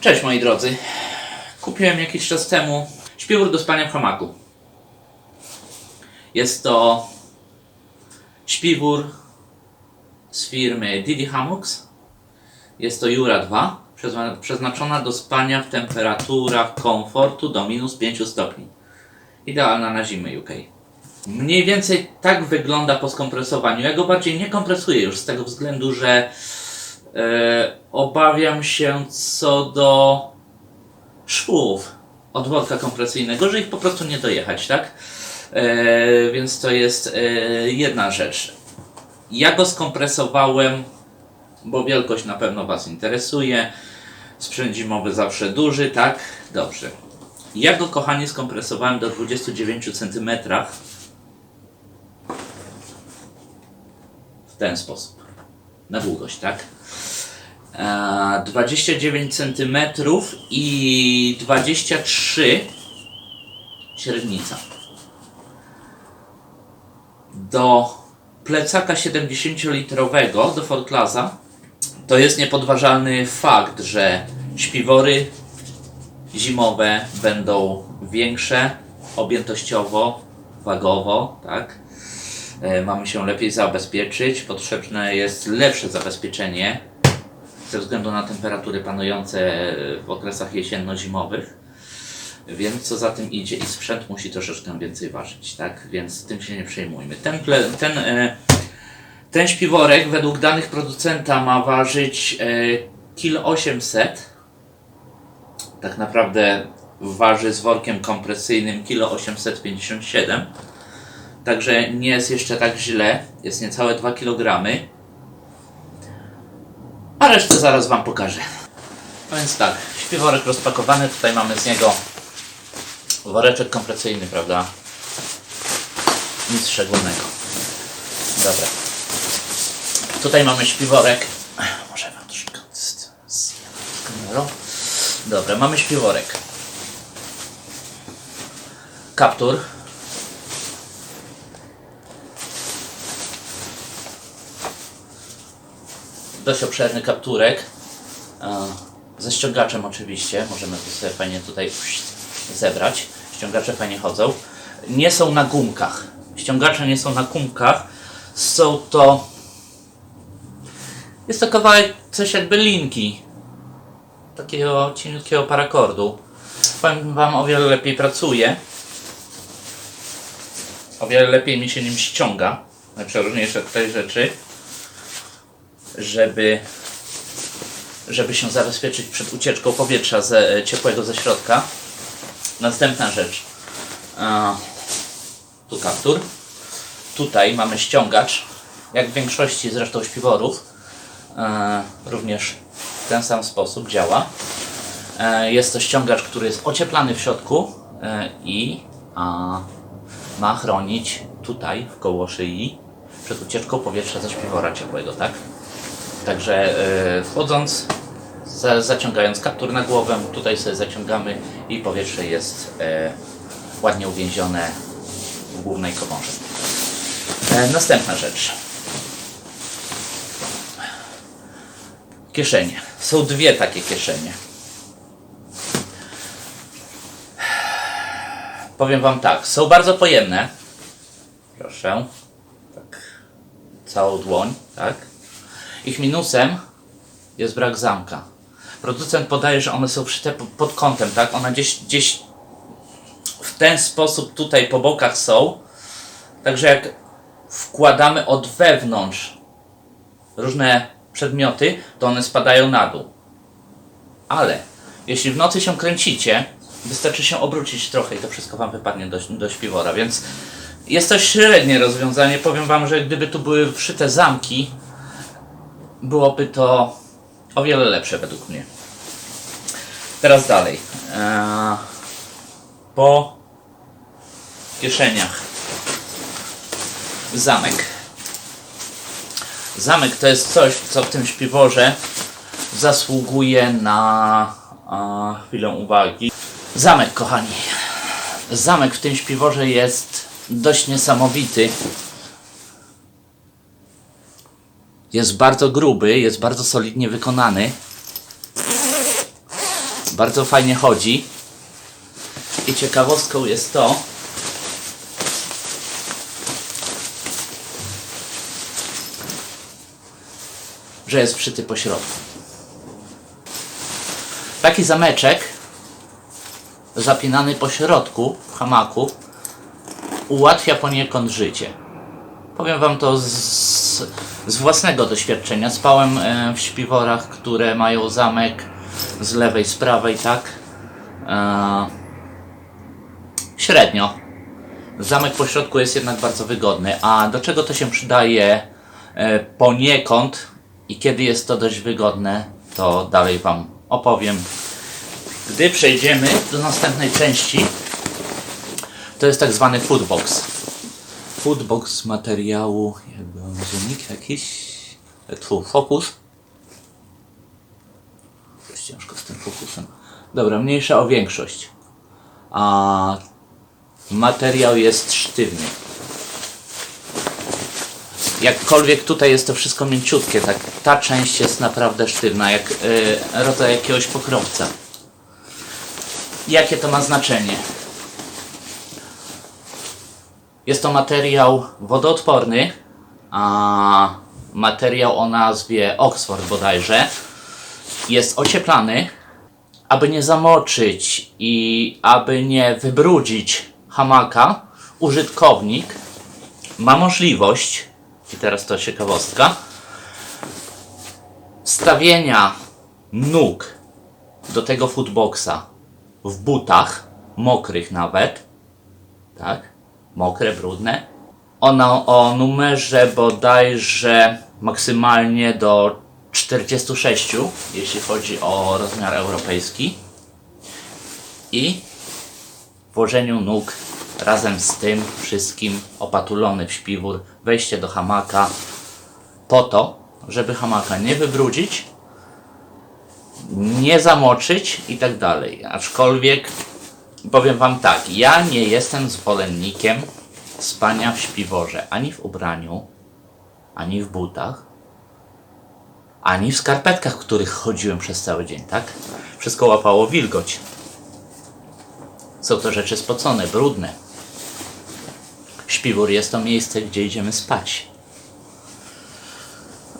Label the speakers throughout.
Speaker 1: Cześć moi drodzy. Kupiłem jakiś czas temu śpiwór do spania w hamaku. Jest to śpiwór z firmy Didi Hammocks. Jest to Jura 2, przezwa- przeznaczona do spania w temperaturach komfortu do minus 5 stopni. Idealna na zimę UK. Mniej więcej tak wygląda po skompresowaniu. Ja go bardziej nie kompresuję już z tego względu, że obawiam się co do szwów od kompresyjnego, że ich po prostu nie dojechać, tak? E, więc to jest e, jedna rzecz. Ja go skompresowałem, bo wielkość na pewno Was interesuje. Sprzęt zimowy zawsze duży, tak? Dobrze. Ja go, kochani, skompresowałem do 29 cm. W ten sposób. Na długość, tak? E, 29 cm i 23 średnica. Do plecaka 70-litrowego, do Fortlaza, to jest niepodważalny fakt, że śpiwory zimowe będą większe objętościowo, wagowo, tak? E, Mamy się lepiej zabezpieczyć. Potrzebne jest lepsze zabezpieczenie ze względu na temperatury panujące w okresach jesienno-zimowych. Więc co za tym idzie i sprzęt musi troszeczkę więcej ważyć, tak? Więc tym się nie przejmujmy. Ten, ten, e, ten śpiworek według danych producenta ma ważyć e, kilo 800 tak naprawdę waży z workiem kompresyjnym kilo 857 Także nie jest jeszcze tak źle, jest niecałe 2 kg. A resztę zaraz Wam pokażę. No więc tak, śpiworek rozpakowany, tutaj mamy z niego woreczek kompresyjny, prawda? Nic szczególnego. Dobra. Tutaj mamy śpiworek. Może Wam troszkę z, kamerą. Dobra, mamy śpiworek. Kaptur. Dość obszerny kapturek. E, Ze ściągaczem oczywiście. Możemy to sobie fajnie tutaj zebrać. Ściągacze fajnie chodzą. Nie są na gumkach. Ściągacze nie są na gumkach. Są to... Jest to kawałek, coś jakby linki takiego cieniutkiego parakordu. Powiem Wam, o wiele lepiej pracuje. O wiele lepiej mi się nim ściąga. Najprzeróżniejsze tutaj rzeczy. Żeby, żeby się zabezpieczyć przed ucieczką powietrza ze, ciepłego ze środka. Następna rzecz. Tu kaptur. Tutaj mamy ściągacz. Jak w większości zresztą śpiworów. E, również w ten sam sposób działa. E, jest to ściągacz, który jest ocieplany w środku e, i a, ma chronić tutaj w koło szyi przed ucieczką powietrza ze śpiwora ciepłego, tak? Także e, wchodząc, za, zaciągając kaptur na głowę, tutaj sobie zaciągamy i powietrze jest e, ładnie uwięzione w głównej komorze. E, następna rzecz. Kieszenie. Są dwie takie kieszenie. Powiem Wam tak, są bardzo pojemne. Proszę. Tak. Całą dłoń, tak. Ich minusem jest brak zamka. Producent podaje, że one są wszyte po- pod kątem, tak? One gdzieś, gdzieś w ten sposób tutaj po bokach są. Także jak wkładamy od wewnątrz różne przedmioty, to one spadają na dół. Ale jeśli w nocy się kręcicie, wystarczy się obrócić trochę i to wszystko Wam wypadnie do, do śpiwora, więc jest to średnie rozwiązanie. Powiem Wam, że gdyby tu były wszyte zamki, byłoby to o wiele lepsze według mnie. Teraz dalej. Eee, po kieszeniach. Zamek. Zamek to jest coś, co w tym śpiworze zasługuje na a, chwilę uwagi. Zamek, kochani. Zamek w tym śpiworze jest dość niesamowity. Jest bardzo gruby, jest bardzo solidnie wykonany. Bardzo fajnie chodzi. I ciekawostką jest to, że jest wszyty po środku. Taki zameczek zapinany po środku w hamaku ułatwia poniekąd życie. Powiem Wam to z, z własnego doświadczenia. Spałem e, w śpiworach, które mają zamek z lewej, z prawej, tak? E, średnio. Zamek po środku jest jednak bardzo wygodny. A do czego to się przydaje e, poniekąd i kiedy jest to dość wygodne, to dalej Wam opowiem. Gdy przejdziemy do następnej części, to jest tak zwany foodbox. Foodbox materiału, jakby unik jakiś, tu fokus. Jest ciężko z tym fokusem. Dobra, mniejsza o większość. A materiał jest sztywny. Jakkolwiek tutaj jest to wszystko mięciutkie, tak ta część jest naprawdę sztywna, jak yy, rodzaj jakiegoś pokrowca. Jakie to ma znaczenie? Jest to materiał wodoodporny, a materiał o nazwie Oxford bodajże jest ocieplany, aby nie zamoczyć i aby nie wybrudzić hamaka, użytkownik ma możliwość, i teraz to ciekawostka, wstawienia nóg do tego footboxa w butach, mokrych nawet, tak? Mokre, brudne. Ono o numerze bodajże maksymalnie do 46, jeśli chodzi o rozmiar europejski. I włożeniu nóg razem z tym wszystkim opatulony w śpiwór, wejście do hamaka po to, żeby hamaka nie wybrudzić, nie zamoczyć i tak dalej. Aczkolwiek powiem Wam tak, ja nie jestem zwolennikiem spania w śpiworze, ani w ubraniu, ani w butach, ani w skarpetkach, w których chodziłem przez cały dzień, tak? Wszystko łapało wilgoć. Są to rzeczy spocone, brudne. Śpiwór jest to miejsce, gdzie idziemy spać.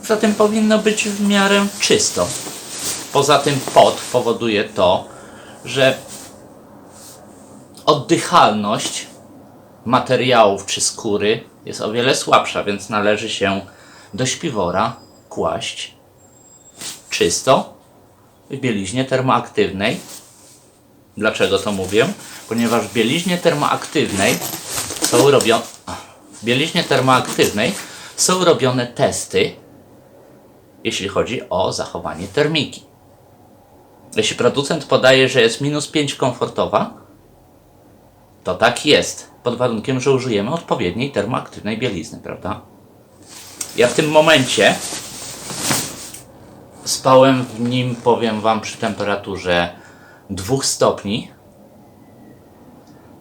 Speaker 1: Zatem powinno być w miarę czysto. Poza tym pot powoduje to, że oddychalność materiałów czy skóry jest o wiele słabsza, więc należy się do śpiwora kłaść czysto w bieliźnie termoaktywnej. Dlaczego to mówię? Ponieważ w bieliźnie termoaktywnej są robione w bieliźnie termoaktywnej są robione testy, jeśli chodzi o zachowanie termiki. Jeśli producent podaje, że jest minus 5 komfortowa, to tak jest, pod warunkiem, że użyjemy odpowiedniej termoaktywnej bielizny, prawda? Ja w tym momencie spałem w nim, powiem Wam, przy temperaturze 2 stopni.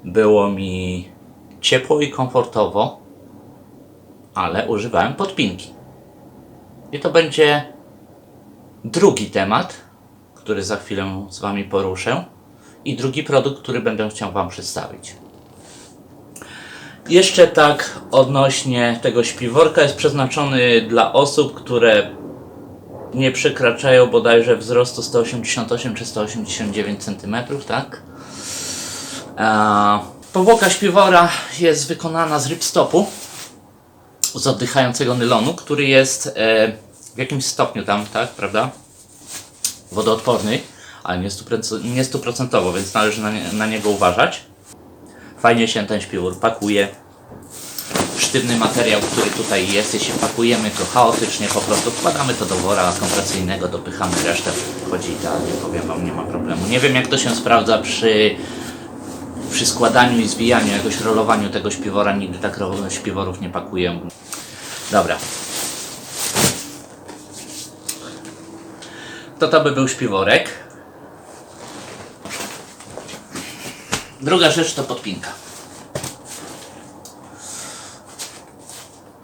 Speaker 1: Było mi ciepło i komfortowo, ale używałem podpinki. I to będzie drugi temat, który za chwilę z Wami poruszę i drugi produkt, który będę chciał Wam przedstawić. Jeszcze tak odnośnie tego śpiworka jest przeznaczony dla osób, które nie przekraczają bodajże wzrostu 188 czy 189 cm, tak? Eee, powłoka śpiwora jest wykonana z ripstopu, z oddychającego nylonu, który jest e, w jakimś stopniu tam, tak, prawda? Wodoodporny, ale nie nie stuprocentowo, więc należy na, nie, na niego uważać. Fajnie się ten śpiwór pakuje. Sztywny materiał, który tutaj jest, jeśli pakujemy to chaotycznie, po prostu wkładamy to do wora kompresyjnego, dopychamy resztę, wchodzi idealnie, powiem Wam, nie ma problemu. Nie wiem jak to się sprawdza przy, przy składaniu i zwijaniu, jakoś rolowaniu tego śpiwora, nigdy tak śpiworów nie pakuję. Dobra. To to by był śpiworek. Druga rzecz to podpinka.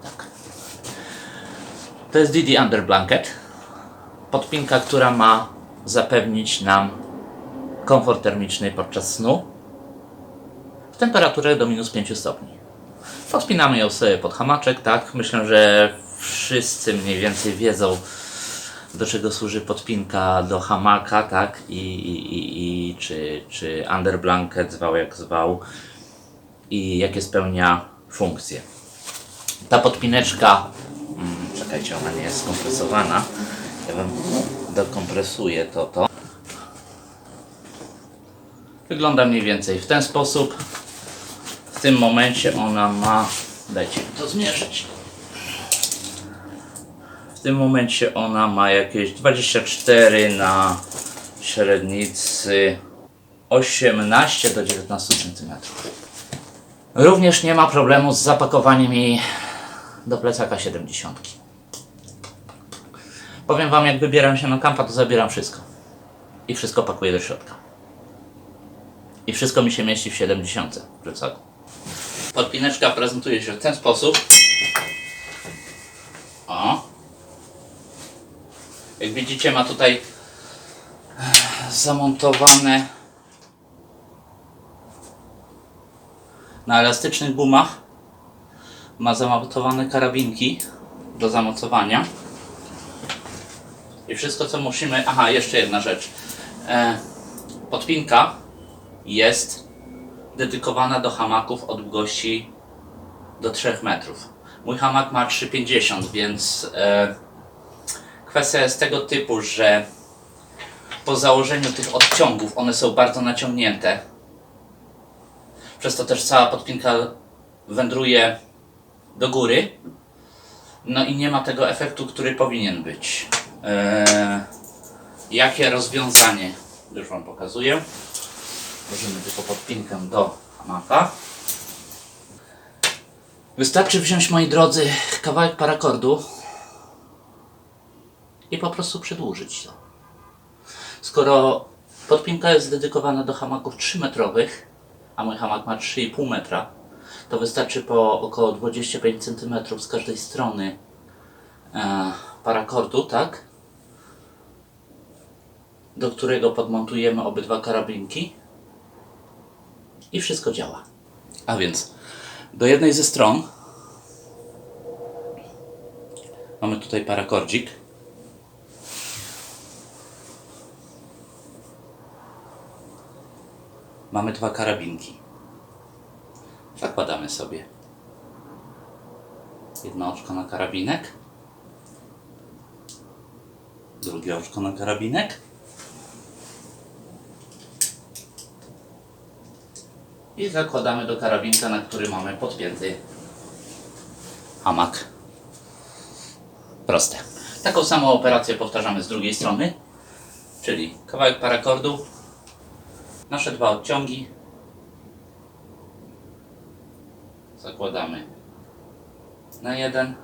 Speaker 1: Tak. To jest DD Under Blanket. Podpinka, która ma zapewnić nam komfort termiczny podczas snu w temperaturę do minus 5 stopni. Podpinamy ją sobie pod hamaczek, tak? Myślę, że wszyscy mniej więcej wiedzą, do czego służy podpinka do hamaka, tak? I, i, i, i czy, czy underblanket, zwał jak zwał, i jakie spełnia funkcje. Ta podpineczka, mm, czekajcie, ona nie jest skompresowana. Ja wam dokompresuję to, to. Wygląda mniej więcej w ten sposób. W tym momencie ona ma, dajcie to zmierzyć. Tym momencie ona ma jakieś 24 na średnicy 18 do 19 cm. Również nie ma problemu z zapakowaniem jej do plecaka 70. Powiem Wam, jak wybieram się na kampa, to zabieram wszystko. I wszystko pakuję do środka. I wszystko mi się mieści w 70 w plecaku. Podpineczka prezentuje się w ten sposób. Jak widzicie, ma tutaj zamontowane na elastycznych gumach. Ma zamontowane karabinki do zamocowania. I wszystko co musimy. Aha, jeszcze jedna rzecz. E, podpinka jest dedykowana do hamaków o długości do 3 metrów. Mój hamak ma 3,50, więc e, kwestia jest tego typu, że po założeniu tych odciągów one są bardzo naciągnięte. Przez to też cała podpinka wędruje do góry. No i nie ma tego efektu, który powinien być. Eee, jakie rozwiązanie? Już Wam pokazuję. Włożymy tylko podpinkę do hamaka. Wystarczy wziąć, moi drodzy, kawałek parakordu i po prostu przedłużyć to. Skoro podpinka jest dedykowana do hamaków 3-metrowych, a mój hamak ma 3,5 metra, to wystarczy po około 25 cm z każdej strony e, parakordu, tak? Do którego podmontujemy obydwa karabinki i wszystko działa. A więc do jednej ze stron mamy tutaj parakordzik. Mamy dwa karabinki. Zakładamy sobie jedno oczko na karabinek, drugie oczko na karabinek i zakładamy do karabinka, na który mamy podpięty hamak. Proste. Taką samą operację powtarzamy z drugiej strony, czyli kawałek parakordu, nasze dwa odciągi, zakładamy na jeden,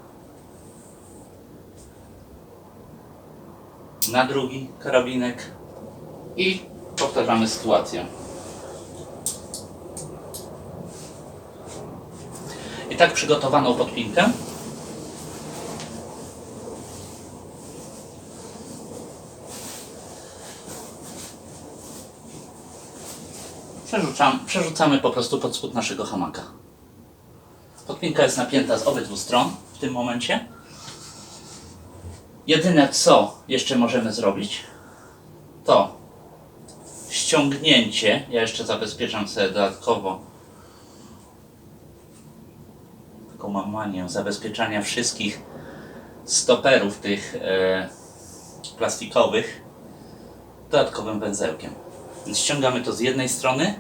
Speaker 1: na drugi karabinek i powtarzamy sytuację. I tak przygotowaną podpinkę przerzucamy, przerzucamy po prostu pod spód naszego hamaka. Podpinka jest napięta z obydwu stron w tym momencie. Jedyne co jeszcze możemy zrobić, to ściągnięcie. Ja jeszcze zabezpieczam sobie dodatkowo taką mam manię zabezpieczania wszystkich stoperów tych e, plastikowych dodatkowym węzełkiem. Więc ściągamy to z jednej strony,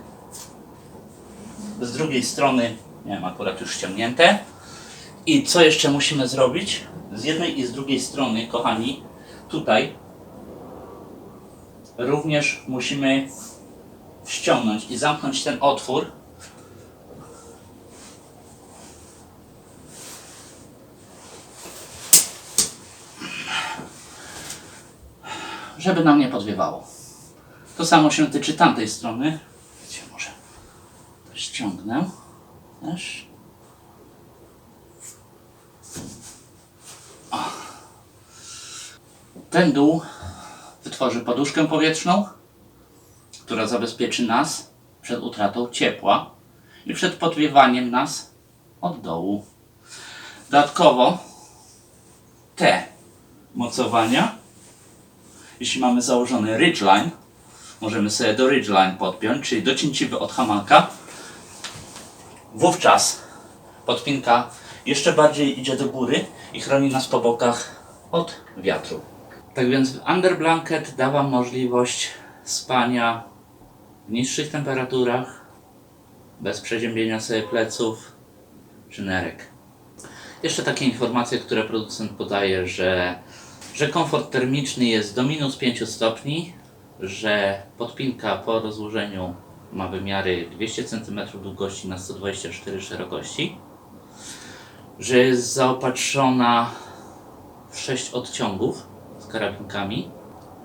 Speaker 1: z drugiej strony miałem akurat już ściągnięte. I co jeszcze musimy zrobić? Z jednej i z drugiej strony, kochani, tutaj również musimy ściągnąć i zamknąć ten otwór. Żeby nam nie podwiewało. To samo się tyczy tamtej strony. Gdzie może to ściągnę też. O. Ten dół wytworzy poduszkę powietrzną, która zabezpieczy nas przed utratą ciepła i przed podwiewaniem nas od dołu. Dodatkowo te mocowania, jeśli mamy założony ridgeline, możemy sobie do ridgeline podpiąć, czyli do cięciwy od hamaka. Wówczas podpinka jeszcze bardziej idzie do góry i chroni nas po bokach od wiatru. Tak więc underblanket da Wam możliwość spania w niższych temperaturach, bez przeziębienia sobie pleców czy nerek. Jeszcze takie informacje, które producent podaje, że, że komfort termiczny jest do minus 5 stopni, że podpinka po rozłożeniu ma wymiary 200 cm długości na 124 szerokości, że jest zaopatrzona w 6 odciągów z karabinkami,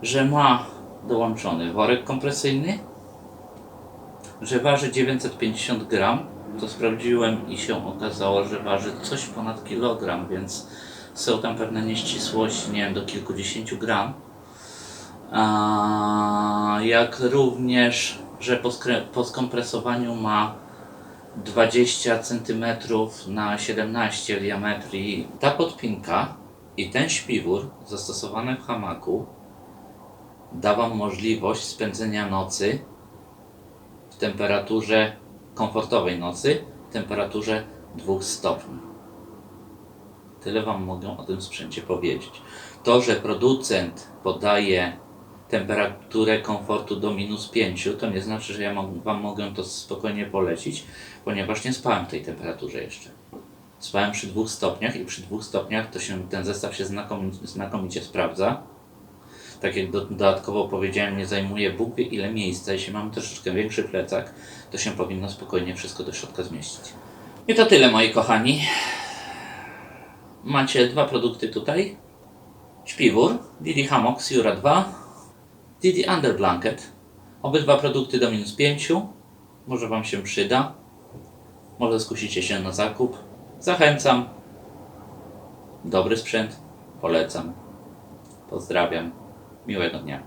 Speaker 1: że ma dołączony worek kompresyjny, że waży 950 gram. To sprawdziłem i się okazało, że waży coś ponad kilogram, więc są tam pewne nieścisłości, nie wiem, do kilkudziesięciu gram. Jak również, że po, po skompresowaniu ma 20 cm na 17 diametr i ta podpinka i ten śpiwór zastosowany w hamaku da Wam możliwość spędzenia nocy w temperaturze komfortowej nocy, w temperaturze 2 stopni. Tyle Wam mogę o tym sprzęcie powiedzieć. To, że producent podaje temperaturę komfortu do minus 5, to nie znaczy, że ja Wam mogę to spokojnie polecić, ponieważ nie spałem w tej temperaturze jeszcze. Spałem przy 2 stopniach i przy 2 stopniach to się ten zestaw się znakomicie, znakomicie sprawdza. Tak jak do, dodatkowo powiedziałem, nie zajmuje Bóg wie ile miejsca. Jeśli mamy troszeczkę większy plecak, to się powinno spokojnie wszystko do środka zmieścić. I to tyle moi kochani. Macie dwa produkty tutaj. Śpiwór, Didi Hammock Sura 2, Didi Underblanket. Obydwa produkty do minus 5. Może Wam się przyda. Może skusicie się na zakup. Zachęcam. Dobry sprzęt. Polecam. Pozdrawiam. Miłego dnia.